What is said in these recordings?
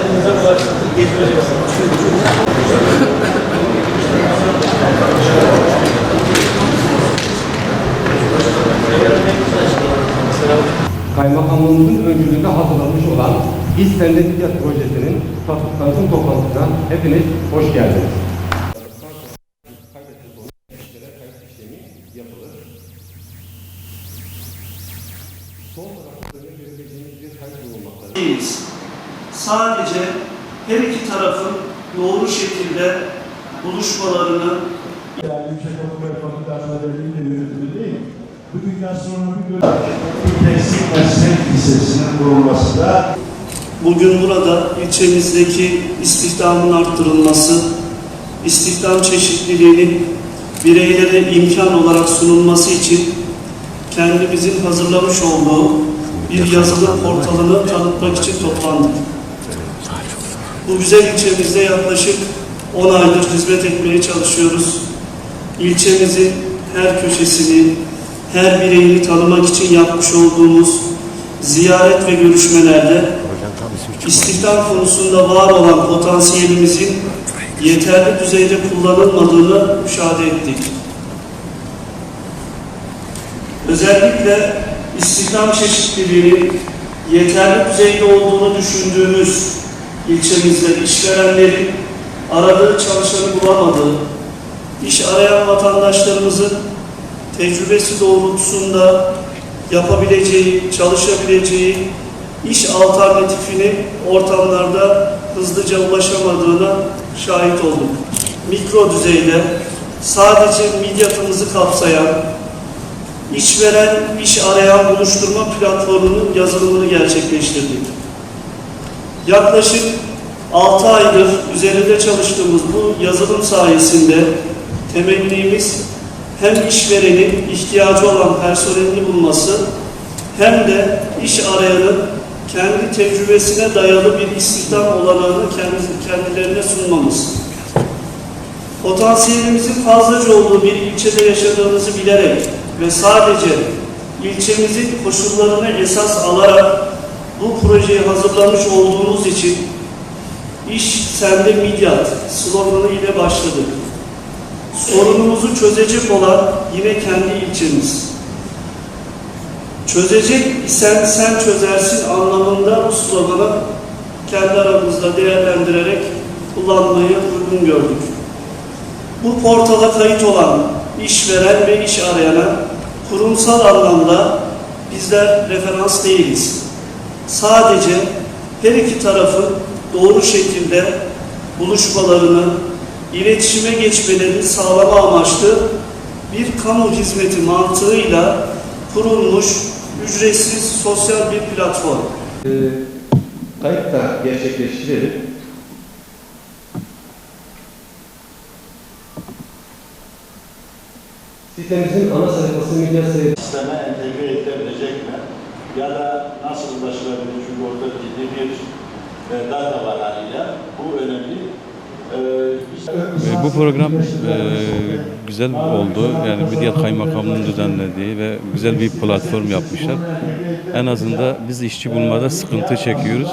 kendinize ulaştırdık, getireceksiniz. Öncülüğünde hazırlanmış olan İsten'de Midyat Projesi'nin tanıtım toplantısına hepiniz hoş geldiniz. değiliz. Sadece her iki tarafın doğru şekilde buluşmalarını Yani Yüksek Okul ve Fakültelerinin de yönetimi değil. Bugün gastronomi tekstil meslek lisesinin kurulması da bugün burada ilçemizdeki istihdamın arttırılması, istihdam çeşitliliğinin bireylere imkan olarak sunulması için kendimizin hazırlamış olduğu bir yazılı portalını tanıtmak için toplandık. Bu güzel ilçemizde yaklaşık 10 aydır hizmet etmeye çalışıyoruz. İlçemizin her köşesini, her bireyini tanımak için yapmış olduğumuz ziyaret ve görüşmelerde istihdam konusunda var olan potansiyelimizin yeterli düzeyde kullanılmadığını müşahede ettik. Özellikle istihdam çeşitliliğinin yeterli düzeyde olduğunu düşündüğümüz ilçemizde işverenlerin aradığı çalışanı bulamadığı, iş arayan vatandaşlarımızın tecrübesi doğrultusunda yapabileceği, çalışabileceği iş alternatifini ortamlarda hızlıca ulaşamadığına şahit olduk. Mikro düzeyde sadece midyatımızı kapsayan işveren, iş arayan buluşturma platformunun yazılımını gerçekleştirdik. Yaklaşık 6 aydır üzerinde çalıştığımız bu yazılım sayesinde temennimiz hem işverenin ihtiyacı olan personelini bulması hem de iş arayanın kendi tecrübesine dayalı bir istihdam olanağını kendi- kendilerine sunmamız. Potansiyelimizin fazlaca olduğu bir ilçede yaşadığımızı bilerek ve sadece ilçemizin koşullarını esas alarak bu projeyi hazırlamış olduğumuz için İş sende midyat sloganı ile başladık. Sorunumuzu çözecek olan yine kendi ilçemiz. Çözecek isen sen çözersin anlamında bu sloganı kendi aramızda değerlendirerek kullanmayı uygun gördük. Bu portala kayıt olan işveren ve iş arayana kurumsal anlamda bizler referans değiliz. Sadece her iki tarafın doğru şekilde buluşmalarını, iletişime geçmelerini sağlama amaçlı bir kamu hizmeti mantığıyla kurulmuş ücretsiz sosyal bir platform. Ee, kayıt da gerçekleştirelim. Sitemizin ana sayfası Midyat sayfası. sisteme entegre edilebilecek mi? Ya da nasıl ulaşılabilir? Çünkü orada ciddi bir e, data var haliyle. Bu önemli. E, E, Bu program e, güzel oldu. Yani Midyat Kaymakamlığı'nın düzenlediği ve güzel bir platform yapmışlar. En azından biz işçi bulmada sıkıntı çekiyoruz.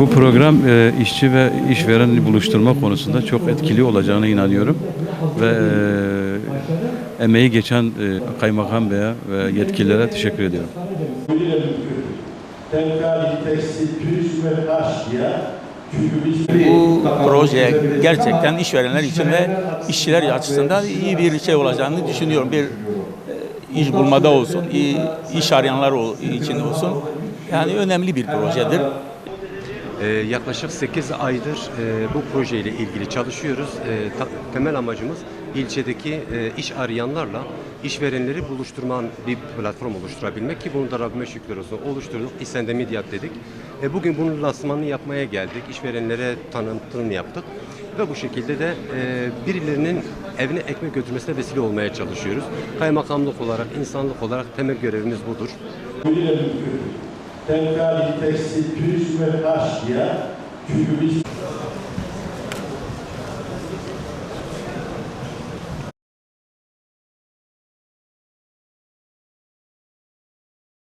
Bu program e, işçi ve işvereni buluşturma konusunda çok etkili olacağına inanıyorum. Ve e, emeği geçen e, Kaymakam Bey'e ve yetkililere teşekkür ediyorum. Bu proje gerçekten işverenler için ve işçiler açısından iyi bir şey olacağını düşünüyorum. Bir e, iş bulmada olsun, iş arayanlar için olsun. Yani önemli bir projedir. Ee, yaklaşık 8 aydır e, bu projeyle ilgili çalışıyoruz. E, ta- temel amacımız ilçedeki e, iş arayanlarla işverenleri buluşturman bir platform oluşturabilmek ki bunu da Rabbime şükür olsun oluşturduk. İsende Midyat dedik. E, bugün bunun lansmanını yapmaya geldik. İşverenlere tanıtımını yaptık. Ve bu şekilde de birilerinin evine ekmek götürmesine vesile olmaya çalışıyoruz. Kaymakamlık olarak, insanlık olarak temel görevimiz budur. Tenkali, tekstil, turizm ve taşya çünkü biz